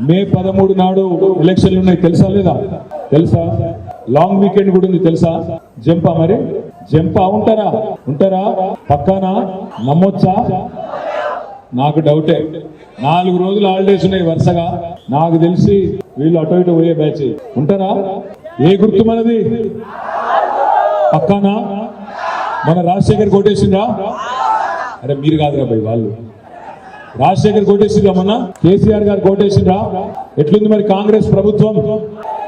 మే పదమూడు నాడు ఎలక్షన్లు ఉన్నాయి తెలుసా లేదా? తెలుసా? లాంగ్ వీకెండ్ కూడా ఉంది తెలుసా? జంపా మరి? జంపా ఉంటారా? ఉంటారా? పక్కానా? నమ్మొచ్చా? నాకు డౌటే. నాలుగు రోజులు హాలిడేస్ ఉన్నాయి వరుసగా. నాకు తెలిసి వీళ్ళు అటు ఇటు పోయే బ్యాచ్ ఉంటారా? ఏ గుర్తు మనది? పక్కానా? మన రాజశేఖర్ కోటేసిందా అరే మీరు కాదురా భయ్ వాళ్ళు. రాజశేఖర్ కోటేసిందా మొన్న? కేసీఆర్ గారు కోటేసిందా ఎట్లుంది మరి కాంగ్రెస్ ప్రభుత్వం?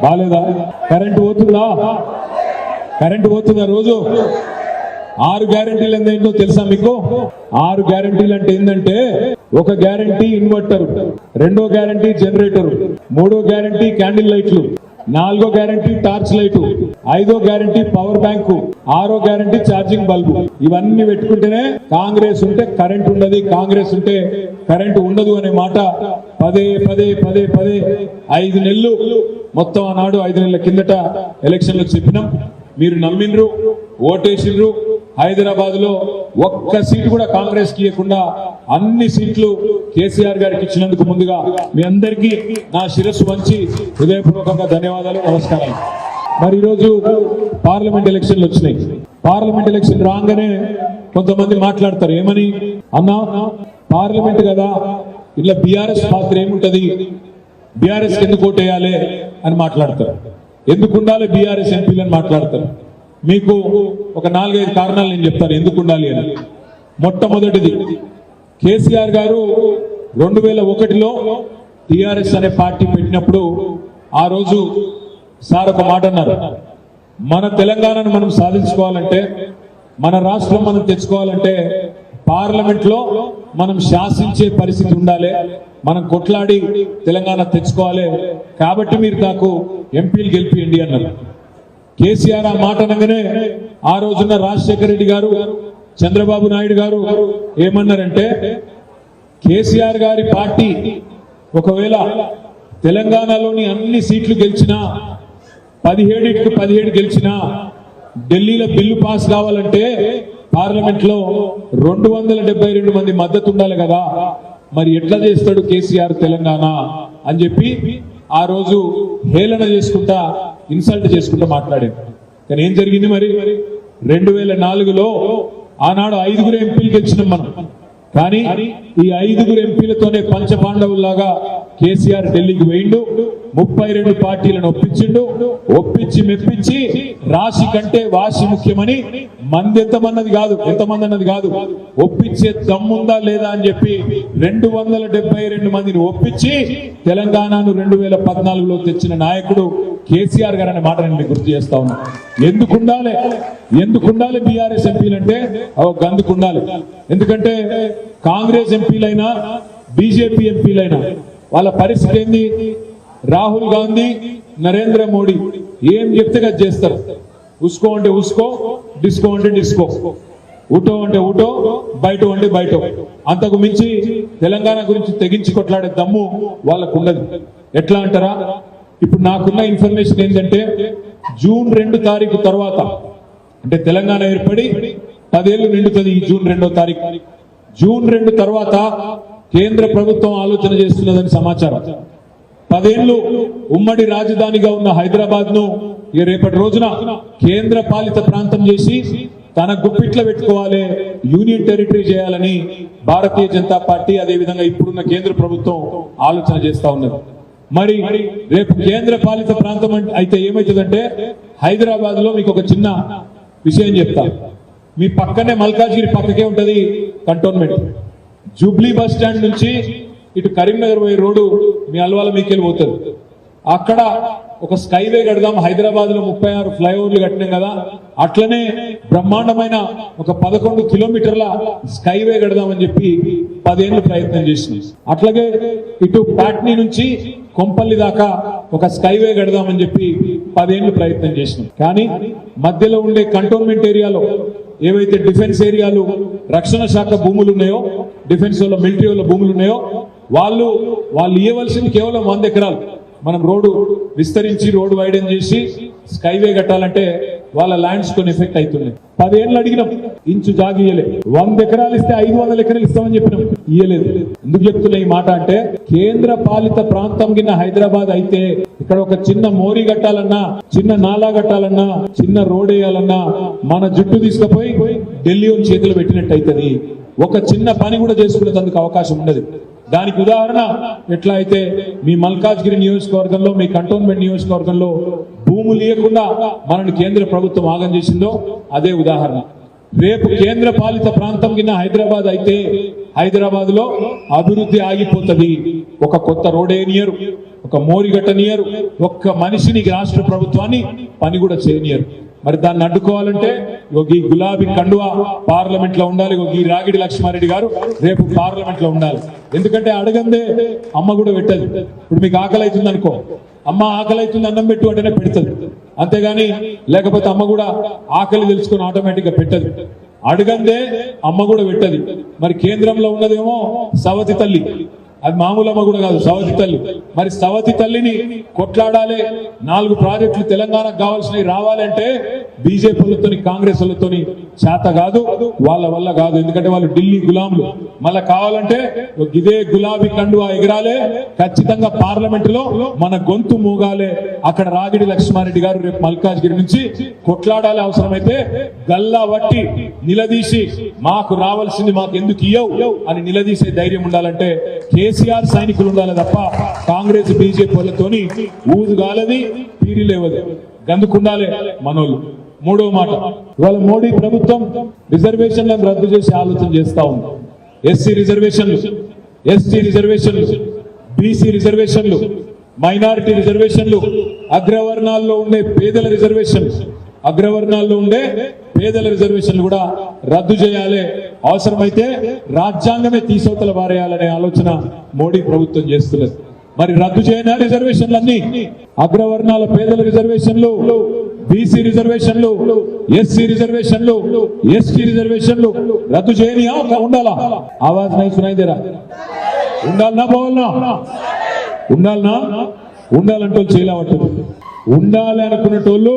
బాలేదా? కరెంట్ పోతుందా? కరెంట్ పోతుందా రోజు? ఆరు గ్యారంటీలు ఏంటో తెలుసా మీకు? ఆరు గ్యారంటీలు అంటే ఏంటంటే ఒక గ్యారంటీ ఇన్వర్టర్ రెండో గ్యారంటీ జనరేటర్ మూడో గ్యారంటీ క్యాండిల్ లైట్లు. నాలుగో గ్యారంటీ టార్చ్ లైట్ ఐదో గ్యారంటీ పవర్ బ్యాంకు ఆరో గ్యారంటీ ఛార్జింగ్ బల్బు ఇవన్నీ పెట్టుకుంటేనే కాంగ్రెస్ ఉంటే కరెంట్ ఉండదు కాంగ్రెస్ ఉంటే కరెంట్ ఉండదు అనే మాట పదే పదే పదే పదే ఐదు నెలలు మొత్తం ఆనాడు ఐదు నెలల కిందట ఎలక్షన్లకు చెప్పినాం. మీరు నమ్మిండ్రు ఓటేసిండ్రు హైదరాబాద్లో ఒక్క సీటు కూడా కాంగ్రెస్కి ఇవ్వకుండా అన్ని సీట్లు కేసీఆర్ గారికి ఇచ్చినందుకు ముందుగా మీ అందరికీ నా శిరస్సు వంచి హృదయపూర్వకంగా ధన్యవాదాలు నమస్కారాలు. మరి ఈరోజు పార్లమెంట్ ఎలక్షన్లు వచ్చినాయి. పార్లమెంట్ ఎలక్షన్ రాగానే కొంతమంది మాట్లాడతారు ఏమని? అన్నా పార్లమెంట్ కదా ఇలా బీఆర్ఎస్ పాత్ర ఏముంటది? బీఆర్ఎస్ ఎందుకు ఓటేయాలి? అని మాట్లాడతారు. ఎందుకు ఉండాలి బీఆర్ఎస్ ఎంపీలు అని మాట్లాడతారు? మీకు ఒక నాలుగైదు కారణాలు నేను చెప్తాను. ఎందుకు ఉండాలి అని? మొట్టమొదటిది కేసీఆర్ గారు రెండు వేల ఒకటిలో టిఆర్ఎస్ అనే పార్టీ పెట్టినప్పుడు ఆ రోజు సార్ ఒక మాట అన్నారు. మన తెలంగాణను మనం సాధించుకోవాలంటే మన రాష్ట్రం మనం తెచ్చుకోవాలంటే పార్లమెంట్లో మనం శాసించే పరిస్థితి ఉండాలి. మనం కొట్లాడి తెలంగాణ తెచ్చుకోవాలి. కాబట్టి మీరు నాకు ఎంపీలు గెలిపియండి అన్నారు. కేసీఆర్ ఆ మాట అనగానే ఆ రోజున రాజశేఖర రెడ్డి గారు చంద్రబాబు నాయుడు గారు ఏమన్నారంటే కేసీఆర్ గారి పార్టీ ఒకవేళ తెలంగాణలోని అన్ని సీట్లు గెలిచినా పదిహేడుకి పదిహేడు గెలిచినా ఢిల్లీలో బిల్లు పాస్ కావాలంటే పార్లమెంట్లో రెండు వందల డెబ్బై రెండు మంది మద్దతు ఉండాలి కదా. మరి ఎట్లా చేస్తాడు కేసీఆర్ తెలంగాణ అని చెప్పి ఆ రోజు హేళన చేసుకుంటా ఇన్సల్ట్ చేసుకుంటా మాట్లాడాడు కానీ ఏం జరిగింది మరి? రెండు వేల నాలుగులో ఆనాడు ఐదుగురు ఎంపీలు గెలిచినాం మనం. కానీ ఈ ఐదుగురు ఎంపీలతోనే పంచపాండవుల్లాగా కేసీఆర్ ఢిల్లీకి వేయిండు ముప్పై రెండు పార్టీలను ఒప్పించిండు. ఒప్పించి మెప్పించి రాశి కంటే వాసి ముఖ్యమని మంది ఎంతమంది కాదు ఎంతమంది అన్నది కాదు. ఒప్పించే దమ్ముందా లేదా అని చెప్పి రెండు వందల డెబ్బై రెండు మందిని ఒప్పించి తెలంగాణను రెండు వేల పద్నాలుగులో తెచ్చిన నాయకుడు కేసీఆర్ గారు అనే మాట నేను గుర్తు చేస్తా ఉన్నా. ఎందుకు ఉండాలి? ఎందుకు ఉండాలి బీఆర్ఎస్ ఎంపీలు అంటే? గందుకు ఉండాలి. ఎందుకంటే కాంగ్రెస్ ఎంపీలైనా బీజేపీ ఎంపీలైనా వాళ్ళ పరిస్థితి ఏంది? రాహుల్ గాంధీ నరేంద్ర మోడీ ఏం చెప్తే అది చేస్తారు. ఉసుకో అంటే ఉసుకో డిస్కో అంటే డిస్కో. ఉటో అంటే ఉటో బయట అంటే బయట. అంతకు మించి తెలంగాణ గురించి తెగించి కొట్లాడే దమ్ము వాళ్ళకు ఉండదు. ఎట్లా అంటారా? ఇప్పుడు నాకున్న ఇన్ఫర్మేషన్ ఏంటంటే జూన్ రెండు తారీఖు తర్వాత అంటే తెలంగాణ ఏర్పడి పదేళ్ళు నిండుతుంది ఈ జూన్ రెండో తారీఖు. జూన్ రెండు తర్వాత కేంద్ర ప్రభుత్వం ఆలోచన చేస్తున్నదని సమాచారం. పదేళ్ళు ఉమ్మడి రాజధానిగా ఉన్న హైదరాబాద్ను రేపటి రోజున కేంద్ర పాలిత ప్రాంతం చేసి తన గుప్పిట్లో పెట్టుకోవాలి యూనియన్ టెరిటరీ చేయాలని భారతీయ జనతా పార్టీ అదే విధంగా ఇప్పుడున్న కేంద్ర ప్రభుత్వం ఆలోచన చేస్తా ఉన్నది. మరి రేపు కేంద్ర పాలిత ప్రాంతం అయితే ఏమవుతుందంటే హైదరాబాద్లో మీకు ఒక చిన్న విషయం చెప్తా. మీ పక్కనే మల్కాజ్గిరి పక్కకే ఉంటది కంటోన్మెంట్. జూబ్లీ బస్ స్టాండ్ నుంచి ఇటు కరీంనగర్ పోయే రోడ్డు మీ అల్వాల మీకెళ్ళి పోతుంది. అక్కడ ఒక స్కైవే కడదాం హైదరాబాద్లో ముప్పై ఆరు ఫ్లైఓవర్లు కట్టినాం కదా అట్లనే బ్రహ్మాండమైన ఒక పదకొండు కిలోమీటర్ల స్కైవే కడదామని చెప్పి పదేళ్ళు ప్రయత్నం చేసినాం అట్లాగే ఇటు పాట్నీ నుంచి కొంపల్లి దాకా ఒక స్కైవే కడదామని చెప్పి పదేళ్ళు ప్రయత్నం చేసినాం కానీ మధ్యలో ఉండే కంటోన్మెంట్ ఏరియాలో ఏవైతే డిఫెన్స్ ఏరియాలు రక్షణ శాఖ భూములు ఉన్నాయో డిఫెన్స్ వాళ్ళ మిలిటరీ వాళ్ళ భూములు ఉన్నాయో వాళ్ళు వాళ్ళు ఇవ్వవలసింది కేవలం వంద ఎకరాలు. మనం రోడ్డు విస్తరించి రోడ్డు వైడెన్ చేసి స్కైవే కట్టాలంటే వాళ్ళ ల్యాండ్స్ కొన్ని ఎఫెక్ట్ అవుతున్నాయి పదేళ్ళు అడిగినాం ఇంచు జాగి ఇయ్యలేదు వంద ఎకరాలు ఇస్తే ఐదు వందల ఎకరాలు ఇస్తామని చెప్పినాం. ఇయ్యలేదు. ఎందుకు చెప్తున్నా ఈ మాట అంటే కేంద్ర పాలిత ప్రాంతం కింద హైదరాబాద్ అయితే ఇక్కడ ఒక చిన్న మోరీ కట్టాలన్నా చిన్న నాలా కట్టాలన్నా చిన్న రోడ్ వేయాలన్నా మన జుట్టు తీసుకుపోయి ఢిల్లీ చేతులు పెట్టినట్టు అవుతుంది ఒక చిన్న పని కూడా చేసుకునేందుకు అవకాశం ఉండదు. దానికి ఉదాహరణ ఎట్లా అయితే మీ మల్కాజ్గిరి నియోజకవర్గంలో మీ కంటోన్మెంట్ నియోజకవర్గంలో భూములు లేకుండా మనల్ని కేంద్ర ప్రభుత్వం ఆగం చేసిందో అదే ఉదాహరణ. రేపు కేంద్ర పాలిత ప్రాంతం కింద హైదరాబాద్ అయితే హైదరాబాద్లో అభివృద్ధి ఆగిపోతుంది. ఒక కొత్త రోడేనియరు ఒక మోరిగట్టనియరు ఒక్క మనిషిని రాష్ట్ర ప్రభుత్వాన్ని పని కూడా చేయనియరు. మరి దాన్ని అడ్డుకోవాలంటే ఒక ఈ గులాబీ కండువా పార్లమెంట్లో ఉండాలి ఈ రాగిడి లక్ష్మారెడ్డి గారు రేపు పార్లమెంట్లో ఉండాలి. ఎందుకంటే అడగందే అమ్మ కూడా పెట్టదు. ఇప్పుడు మీకు ఆకలి అవుతుంది అనుకో. అమ్మ ఆకలి అవుతుంది అన్నం పెట్టు అంటేనే పెడుతుంది. అంతేగాని లేకపోతే అమ్మ కూడా ఆకలి తెలుసుకుని ఆటోమేటిక్గా పెట్టదు. అడగందే అమ్మ కూడా పెట్టది. మరి కేంద్రంలో ఉన్నదేమో సవతి తల్లి. అది మామూలమ్మ కూడా కాదు సవతి తల్లి. మరి సవతి తల్లిని కొట్లాడాలి నాలుగు ప్రాజెక్టులు తెలంగాణకు కావాల్సినవి రావాలంటే బీజేపీ వాళ్ళతోని కాంగ్రెస్ చేత కాదు వాళ్ళ వల్ల కాదు. ఎందుకంటే వాళ్ళు ఢిల్లీ గులాములు. మళ్ళా కావాలంటే ఇదే గులాబీ కండువా ఎగరాలే ఖచ్చితంగా పార్లమెంట్లో మన గొంతు మూగాలే. అక్కడ రాగిడి లక్ష్మారెడ్డి గారు రేపు మల్కాజ్గిరి నుంచి కొట్లాడాలి అవసరమైతే గల్లా వట్టి నిలదీసి మాకు రావాల్సింది మాకు ఎందుకు ఇయ్యవు అని నిలదీసే ధైర్యం ఉండాలంటే కేసీఆర్ సైనికులు ఉండాలి తప్ప కాంగ్రెస్ బీజేపీ వాళ్ళతోని ఊదుగాలది పీరి లేవదు. గందుకుండాలే మనోళ్ళు. మూడో మాట ఇవాళ మోడీ ప్రభుత్వం రిజర్వేషన్లను రద్దు చేసి ఆలోచన చేస్తా ఉంది. ఎస్సీ రిజర్వేషన్లు ఎస్టీ రిజర్వేషన్లు బీసీ రిజర్వేషన్లు మైనారిటీ రిజర్వేషన్లు అగ్రవర్ణాల్లో ఉండే పేదల రిజర్వేషన్లు అగ్రవర్ణాల్లో ఉండే పేదల రిజర్వేషన్లు కూడా రద్దు చేయాలి. అవసరమైతే రాజ్యాంగమే తీసోతల వారేయాలనే ఆలోచన మోడీ ప్రభుత్వం చేస్తున్నది. మరి రద్దు చేయనా రిజర్వేషన్లన్నీ అగ్రవర్ణాల పేదల రిజర్వేషన్లు బీసీ రిజర్వేషన్లు ఎస్సీ రిజర్వేషన్లు ఎస్టీ రిజర్వేషన్లు రద్దు చేయని ఉండాలా? ఆవాజ్ నై ఉండాలనా పోవాలనా? ఉండాలనా? ఉండాలంటూ వాళ్ళు ఉండాలి అనుకునేటోళ్ళు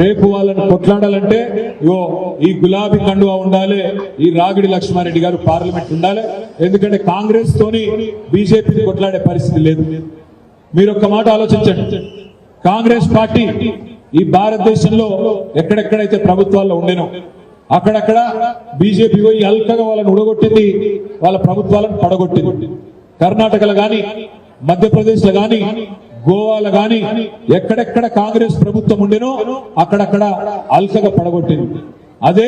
రేపు వాళ్ళని కొట్లాడాలంటే ఇగో ఈ గులాబీ కండువా ఉండాలి ఈ రాగిడి లక్ష్మారెడ్డి గారు పార్లమెంట్ ఉండాలి. ఎందుకంటే కాంగ్రెస్ తోని బీజేపీని కొట్లాడే పరిస్థితి లేదు. మీరు ఒక్క మాట ఆలోచించండి. కాంగ్రెస్ పార్టీ ఈ భారతదేశంలో ఎక్కడెక్కడైతే ప్రభుత్వాల్లో ఉండేనో అక్కడక్కడ బీజేపీ పోయి అల్కగా వాళ్ళని ఉడగొట్టింది వాళ్ళ ప్రభుత్వాలను పడగొట్టింది. కర్ణాటకలో కానీ మధ్యప్రదేశ్లో కానీ గోవాలో గాని ఎక్కడెక్కడ కాంగ్రెస్ ప్రభుత్వం ఉండేనో అక్కడక్కడ అల్కగా పడగొట్టింది. అదే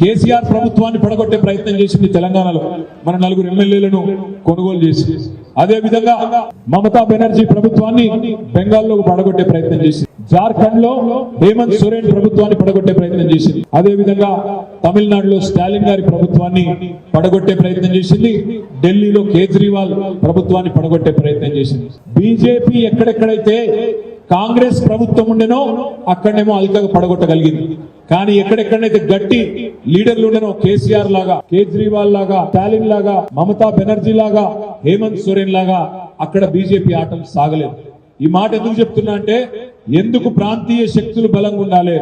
కేసీఆర్ ప్రభుత్వాన్ని పడగొట్టే ప్రయత్నం చేసింది తెలంగాణలో. మన నలుగురు ఎమ్మెల్యేలను కొనుగోలు చేసి. అదే విధంగా మమతా బెనర్జీ ప్రభుత్వాన్ని బెంగాల్లో పడగొట్టే ప్రయత్నం చేసింది. జార్ఖండ్లో హేమంత్ సోరెన్ ప్రభుత్వాన్ని పడగొట్టే ప్రయత్నం చేసింది. అదే విధంగా తమిళనాడులో స్టాలిన్ గారి ప్రభుత్వాన్ని పడగొట్టే ప్రయత్నం చేసింది. ఢిల్లీలో కేజ్రీవాల్ ప్రభుత్వాన్ని పడగొట్టే ప్రయత్నం చేసింది. బీజేపీ ఎక్కడెక్కడైతే కాంగ్రెస్ ప్రభుత్వం ఉండేనో అక్కడనేమో అల్కగా పడగొట్టగలిగింది. కానీ ఎక్కడెక్కడైతే గట్టి లీడర్లు ఉండేనో కేసీఆర్ లాగా కేజ్రీవాల్ లాగా స్టాలిన్ లాగా మమతా బెనర్జీ లాగా హేమంత్ సోరెన్ లాగా అక్కడ బీజేపీ ఆటలు సాగలేదు. ఈ మాట ఎందుకు చెప్తున్నా అంటే ఎందుకు ప్రాంతీయ శక్తులు బలంగా ఉండాలి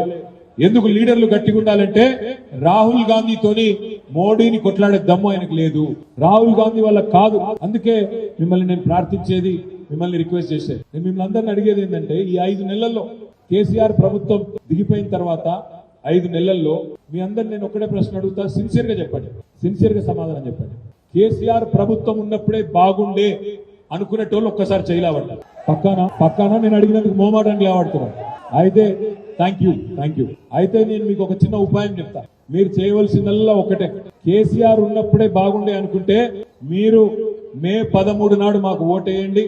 ఎందుకు లీడర్లు గట్టిగా ఉండాలంటే రాహుల్ గాంధీతోని మోడీని కొట్లాడే దమ్ము ఆయనకు లేదు. రాహుల్ గాంధీ వల్ల కాదు. అందుకే మిమ్మల్ని నేను ప్రార్థించేది మిమ్మల్ని రిక్వెస్ట్ చేసే నేను మిమ్మల్ని అందరిని అడిగేది ఏంటంటే ఈ ఐదు నెలల్లో కేసీఆర్ ప్రభుత్వం దిగిపోయిన తర్వాత ఐదు నెలల్లో మీ అందరు నేను ఒకటే ప్రశ్న అడుగుతా సిన్సియర్గా చెప్పండి. సిన్సియర్గా సమాధానం చెప్పండి. కేసీఆర్ ప్రభుత్వం ఉన్నప్పుడే బాగుండే అనుకునేటోళ్ళు ఒక్కసారి చేయలేవట పక్కన పక్కన నేను అడిగినందుకు మోమాటానికి లేవాడుతున్నాను అయితే థ్యాంక్ యూ థ్యాంక్ యూ అయితే నేను మీకు ఒక చిన్న ఉపాయం చెప్తా. మీరు చేయవలసిందల్లా ఒకటే కేసీఆర్ ఉన్నప్పుడే బాగుండే అనుకుంటే మీరు మే పదమూడు నాడు మాకు ఓటేయండి.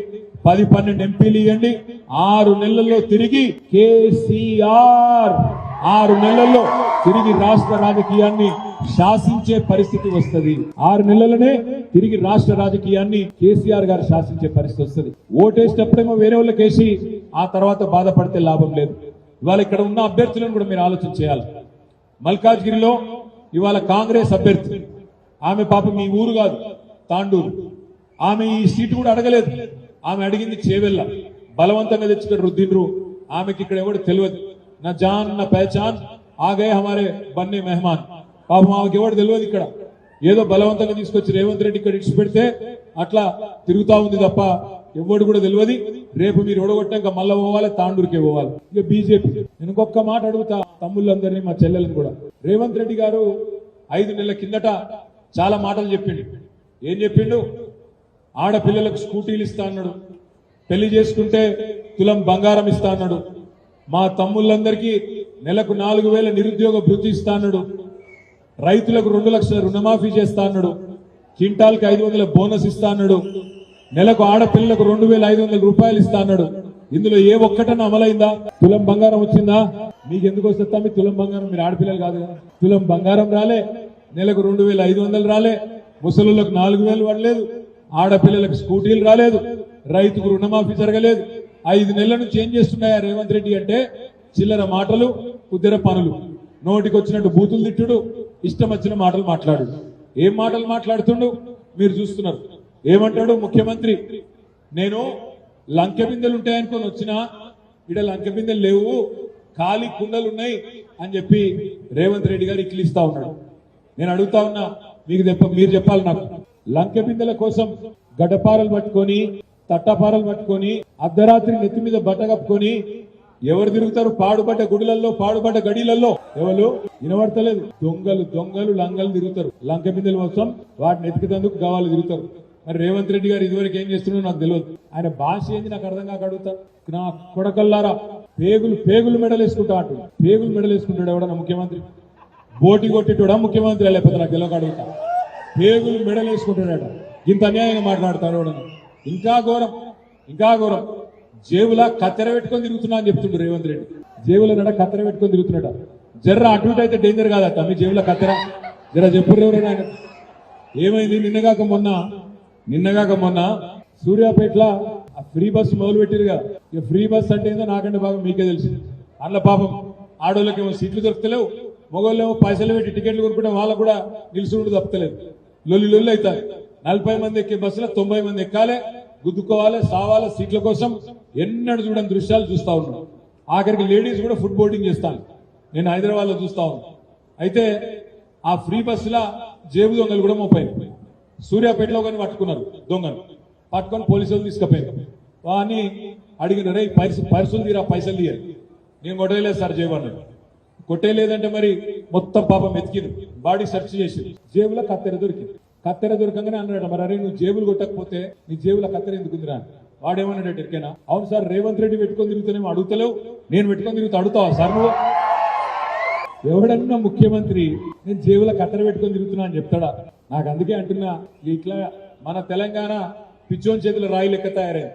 పది పన్నెండు ఎంపీలు ఇవ్వండి. ఆరు నెలల్లో తిరిగి కేసీఆర్ ఆరు నెలల్లో తిరిగి రాష్ట్ర రాజకీయాన్ని శాసించే పరిస్థితి వస్తుంది. ఆరు నెలలనే తిరిగి రాష్ట్ర రాజకీయాన్ని కేసీఆర్ గారు శాసించే పరిస్థితి వస్తుంది. ఓటేసేటప్పుడేమో వేరే వాళ్ళకి వేసి ఆ తర్వాత బాధపడితే లాభం లేదు. ఇవాళ ఇక్కడ ఉన్న అభ్యర్థులను కూడా మీరు ఆలోచన చేయాలి. మల్కాజ్గిరిలో ఇవాళ కాంగ్రెస్ అభ్యర్థి. ఆమె పాపం మీ ఊరు కాదు తాండూరు. ఆమె ఈ సీటు కూడా అడగలేదు. ఆమె అడిగింది చేవెళ్ళ. బలవంతంగా తెచ్చుకొని రుద్దిండ్రు. ఆమెకి ఇక్కడ ఎవడు తెలియదు. నా జాన్ నా పేచాన్ ఆగే హమారే బన్నీ మెహమాన్. పాపం ఆమెకి ఎవడు తెలియదు ఇక్కడ. ఏదో బలవంతంగా తీసుకొచ్చి రేవంత్ రెడ్డి ఇక్కడ ఇచ్చి పెడితే అట్లా తిరుగుతా ఉంది తప్ప ఎవడు కూడా తెలియదు. రేపు మీరు ఓడగొట్టాక మళ్ళీ పోవాలి తాండూరుకే పోవాలి. ఇక బీజేపీ. నేను ఇంకొక మాట అడుగుతా తమ్ముళ్ళందరినీ మా చెల్లెలను కూడా. రేవంత్ రెడ్డి గారు ఐదు నెలల కిందట చాలా మాటలు చెప్పిండు. ఏం చెప్పిండు? ఆడపిల్లలకు స్కూటీలు ఇస్తా అన్నాడు. పెళ్ళి చేసుకుంటే తులం బంగారం ఇస్తా అన్నాడు. మా తమ్ముళ్ళందరికీ నెలకు నాలుగు వేల నిరుద్యోగ భృతి ఇస్తా అన్నాడు. రైతులకు రెండు లక్షల రుణమాఫీ చేస్తా అన్నాడు. క్వింటాల్కి ఐదు వందల బోనస్ ఇస్తా అన్నాడు. నెలకు ఆడపిల్లలకు రెండు వేల ఐదు వందల రూపాయలు ఇస్తా అన్నాడు. ఇందులో ఏ ఒక్కటన అమలైందా? తులం బంగారం వచ్చిందా? మీకు ఎందుకు వస్తుందా మీ తులం బంగారం మీరు ఆడపిల్లలు కాదు కదా. తులం బంగారం రాలే. నెలకు రెండు వేల ఐదు వందలు రాలే. ముసలులకు నాలుగు వేలు పడలేదు. ఆడపిల్లలకు స్కూటీలు రాలేదు రైతుకు రుణమాఫీ జరగలేదు. ఐదు నెలల నుంచి ఏం చేస్తున్నాయా రేవంత్ రెడ్డి అంటే చిల్లర మాటలు కుదిర పనులు. నోటికొచ్చినట్టు బూతులు తిట్టుడు ఇష్టం వచ్చిన మాటలు మాట్లాడు. ఏం మాటలు మాట్లాడుతుండు? మీరు చూస్తున్నారు. ఏమంటాడు ముఖ్యమంత్రి? నేను లంకె బిందెలు ఉంటాయనుకొని వచ్చిన ఇక్కడ లంకె బిందెలు లేవు ఖాళీ కుండలు ఉన్నాయి అని చెప్పి రేవంత్ రెడ్డి గారు ఇక్కిలిస్తా ఉన్నాడు. నేను అడుగుతా ఉన్నా మీకు చెప్ప మీరు చెప్పాలి నాకు. లంకె బిందెల కోసం గడ్డపారలు పట్టుకొని తట్టపారలు పట్టుకొని అర్ధరాత్రి నెత్తి మీద బట్ట కప్పుకొని ఎవరు తిరుగుతారు పాడుబడ్డ గుడులలో పాడుబడ్డ గడిలలో ఎవరు? వినబడతలేదు. దొంగలు దొంగలు లంగలు తిరుగుతారు. లంక బిందెల కోసం వాటిని ఎతికితందుకు గవాలు తిరుగుతారు. మరి రేవంత్ రెడ్డి గారు ఇదివరకు ఏం చేస్తున్నాడో నాకు తెలియదు. ఆయన భాష ఏంది నాకు అర్థం కాక అడుగుతా. నా కొడకల్లారా పేగులు పేగులు మెడలు వేసుకుంటా అంటు పేగులు మెడలు వేసుకుంటాడు ఎవడన్నా ముఖ్యమంత్రి? బోటి కొట్టేటోడా ముఖ్యమంత్రి? లేకపోతే నాకు తెలియక అడుగుతా. పేగులు మెడలు వేసుకుంటాడట ఇంత అన్యాయంగా మాట్లాడతాడు ఇంకా ఘోరం ఇంకా ఘోరం. జేబులా కత్తెర పెట్టుకొని తిరుగుతున్నా అని చెప్తుండు రేవంత్ రెడ్డి. జేబుల నడ కత్తెర పెట్టుకొని తిరుగుతున్నాడు జర్ర అటు ఇటు అయితే డేంజర్ కాదట. మీ జేబుల కత్తెర? జర చెప్పురు ఎవరైనా ఏమైంది? నిన్నగాక మొన్న నిన్నగాక మొన్న సూర్యాపేటలో ఆ ఫ్రీ బస్ మొదలు పెట్టిరుగా ఇక ఫ్రీ బస్ అంటే ఏందో నాకంటే బాగా మీకే తెలుసు. అందులో పాపం ఆడోళ్ళకేమో సీట్లు దొరుకుతలేవు మగవాళ్ళేమో పైసలు పెట్టి టికెట్లు కొనుక్కుంటే వాళ్ళకు కూడా నిలుచుకుంటూ తప్పలేదు లొల్లి లొల్లి అవుతాయి. నలభై మంది ఎక్కే బస్సులో తొంభై మంది ఎక్కాలి గుద్దుకోవాలి సావాలి సీట్ల కోసం ఎన్నడూ చూడని దృశ్యాలు చూస్తా ఉన్నాం. ఆఖరికి లేడీస్ కూడా ఫుడ్ బోర్డింగ్ చేస్తాను నేను హైదరాబాద్లో చూస్తా ఉన్నాను అయితే ఆ ఫ్రీ బస్సుల జేబు దొంగలు కూడా ముప్పై సూర్యాపేటలో కానీ పట్టుకున్నారు దొంగలు. పట్టుకొని పోలీసులు తీసుకుపోయారు. వాని అడిగిన రే పైసలు పైసలు తీరా పైసలు తీయాలి నేను కొట్టలేదు సార్ జేబు అన్నాడు. కొట్టేయలేదంటే మరి మొత్తం పాపం ఎతికిరు బాడీ సెర్చ్ చేసి జేబులో కత్తెర దొరికింది. కత్తెర దొరకంగానే అన్నాడు మరి అరే నువ్వు జేబులు కొట్టకపోతే నీ జేబులో కత్తెర ఎందుకుందిరా అని. వాడేమన్నాడు ఎరికేనా అవును సార్ రేవంత్ రెడ్డి పెట్టుకొని తిరుగుతానేమో అడుగుతలేవు. నేను పెట్టుకొని తిరుగుతా అడుగుతావా సార్ నువ్వు? ఎవడన్నా ముఖ్యమంత్రి నేను జేబుల కత్తెర పెట్టుకొని తిరుగుతున్నా అని చెప్తాడా? నాకు అందుకే అంటున్నా ఇట్లా మన తెలంగాణ పిచ్చోన్ చేతుల రాయి లెక్క తయారైంది.